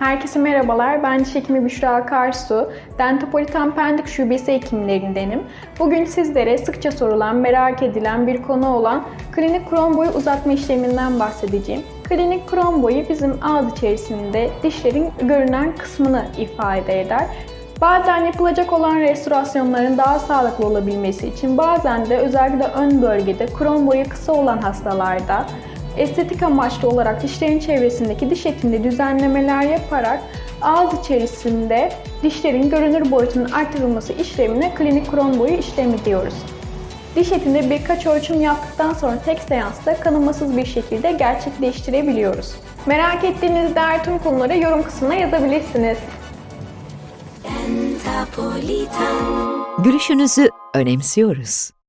Herkese merhabalar. Ben diş hekimi Büşra Akarsu. Dentopolitan Pendik Şubesi hekimlerindenim. Bugün sizlere sıkça sorulan, merak edilen bir konu olan klinik kron boyu uzatma işleminden bahsedeceğim. Klinik kron boyu bizim ağız içerisinde dişlerin görünen kısmını ifade eder. Bazen yapılacak olan restorasyonların daha sağlıklı olabilmesi için bazen de özellikle ön bölgede kron boyu kısa olan hastalarda estetik amaçlı olarak dişlerin çevresindeki diş etinde düzenlemeler yaparak ağız içerisinde dişlerin görünür boyutunun artırılması işlemine klinik kron boyu işlemi diyoruz. Diş etinde birkaç ölçüm yaptıktan sonra tek seansta kanımasız bir şekilde gerçekleştirebiliyoruz. Merak ettiğiniz diğer tüm konuları yorum kısmına yazabilirsiniz. Gülüşünüzü önemsiyoruz.